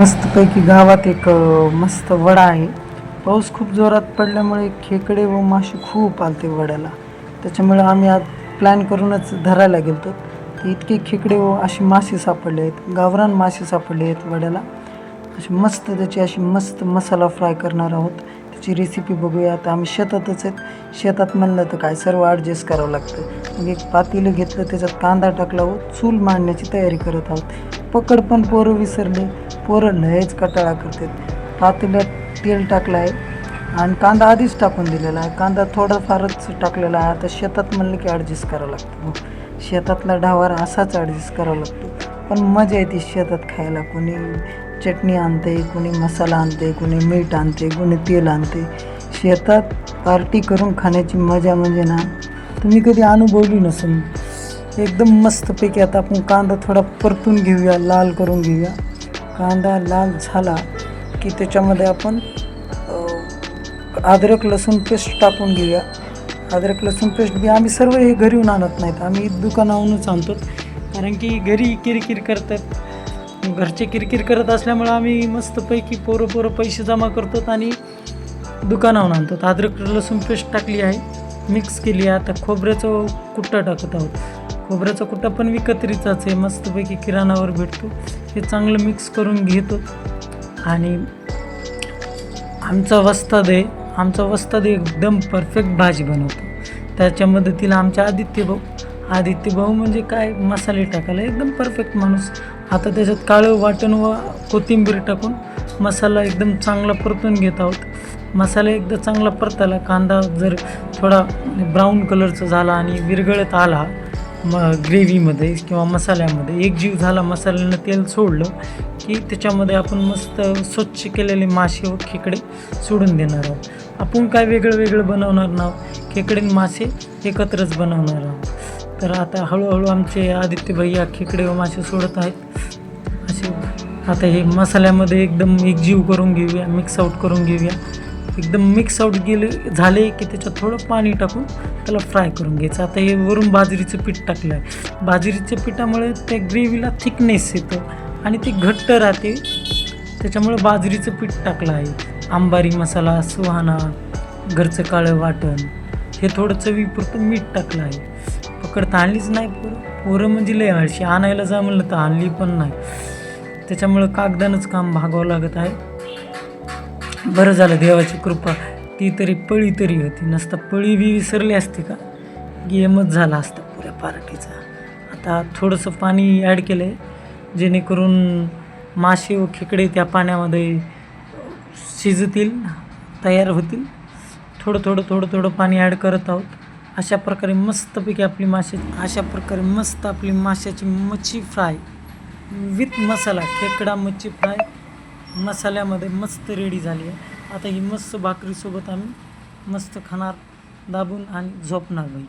मस्तपैकी गावात एक मस्त वडा आहे. पाऊस खूप जोरात पडल्यामुळे खेकडे व मासे खूप आलते वड्याला. त्याच्यामुळे आम्ही आज प्लॅन करूनच धरायला गेलो तर इतके खेकडे व असे मासे सापडले आहेत. गावरान मासे सापडले आहेत वड्याला. अशी मस्त त्याची अशी मस्त मसाला फ्राय करणार आहोत. त्याची रेसिपी बघूया. आता आम्ही शेतातच आहेत. शेतात म्हणलं तर काय सर्व ॲडजस्ट करावं लागतं. मग एक पातेलं घेतलं त्याच्यात कांदा टाकला व चूल मांडण्याची तयारी करत आहोत. पकड पण पोरं विसरले. पोरं लयच कटाळा करतात. पातेल्यात तेल टाकलं आहे आणि कांदा आधीच टाकून दिलेला आहे. कांदा थोडाफारच टाकलेला आहे. आता शेतात म्हणलं की ॲडजस्ट करावं लागतं शेतातला डावार असाच ॲडजस्ट करावा लागतो. पण मजा येते शेतात खायला. कोणी चटणी आणते कोणी मसाला आणते कोणी मीठ आणते कोणी तेल आणते. शेतात पार्टी करून खाण्याची मजा म्हणजे ना तुम्ही कधी अनुभवली नसेल एकदम मस्तपैकी आता आपण कांदा थोडा परतून घेऊया लाल करून घेऊया. कांदा लाल झाला की त्याच्यामध्ये आपण अद्रक लसूण पेस्ट टाकून घेऊया. अद्रक लसूण पेस्ट बी आम्ही सर्व हे घरीहून आणत नाहीत. आम्ही दुकानाहूनच आणतो कारण की घरी किरकिर करतात. घरचे किरकिर करत असल्यामुळं आम्ही मस्तपैकी पोरं पोरं पैसे जमा करतो आणि दुकानाहून आणतो अद्रक लसूण पेस्ट टाकली आहे. मिक्स केली आहे. आता खोबऱ्याचं कुट्टा टाकत आहोत. खोबऱ्याचा कुट्टा पण विकत्रीचाच आहे. मस्तपैकी किराणावर भेटतो. हे चांगलं मिक्स करून घेतो. आणि आमचा वस्ताद आहे. आमचा वस्ताद एकदम परफेक्ट भाजी बनवतो. त्याच्या मदतीला आमच्या आदित्य भाऊ. आदित्य भाऊ म्हणजे काय? मसाले टाकायला एकदम परफेक्ट माणूस. आता त्याच्यात काळं वाटण व कोथिंबीर टाकून मसाला एकदम चांगला परतून घेत आहोत. मसाला एकदा चांगला परताला कांदा जर थोडा ब्राऊन कलरचा झाला आणि विरघळत आला म ग्रेव्हीमध्ये किंवा मसाल्यामध्ये एक जीव झाला मसाल्यानं तेल सोडलं की त्याच्यामध्ये आपण मस्त स्वच्छ केलेले मासे व खेकडे सोडून देणार आहोत. आपण काय वेगळं वेगळं बनवणार नाव खेकडे मासे एकत्रच बनवणार आहोत. तर आता हळूहळू आमचे आदित्य भैया खेकडे व मासे सोडत आहेत. असे आता हे मसाल्यामध्ये एकदम एकजीव करून घेऊया मिक्स आऊट करून घेऊया. एकदम मिक्स आऊट गेले झाले की त्याच्यात थोडं पाणी टाकून त्याला फ्राय करून घ्यायचं. आता हे वरून बाजरीचं पीठ टाकलं आहे बाजरीच्या पिठामुळे त्या ग्रेव्हीला थिकनेस येतं आणि ती घट्ट राहते. त्याच्यामुळे बाजरीचं पीठ टाकलं आहे. आंबारी मसाला सुहाणा घरचं काळं वाटण हे थोडं चवीपुरतं मीठ टाकलं आहे. पकडता आणलीच नाही पोरं. पोरं म्हणजे लय आळशी. आणायला जा म्हणलं तर आणली पण नाही. त्याच्यामुळं कागदानंच काम भागावं लागत आहे. बरं झालं देवाची कृपा. ती तरी पळी तरी होती. नसता पळी बी विसरली असती का? गेमच झाला असता पुऱ्या पार्टीचा. आता थोडंसं पाणी ॲड केलं आहे जेणेकरून मासे व खेकडे त्या पाण्यामध्ये शिजतील तयार होतील. थोडं थोडं थोडं थोडं पाणी ॲड करत आहोत. अशा प्रकारे मस्तपैकी आपली मासे अशा प्रकारे मस्त आपली माशाची मच्छी फ्राय. विथ मसाला खेकडा मच्छी फ्राय. मसाल्यामध्ये मस्त रेडी झाली आहे. आता ही मस्त भाकरीसोबत आम्ही मस्त खाणार दाबून आणि झोपणार बाई.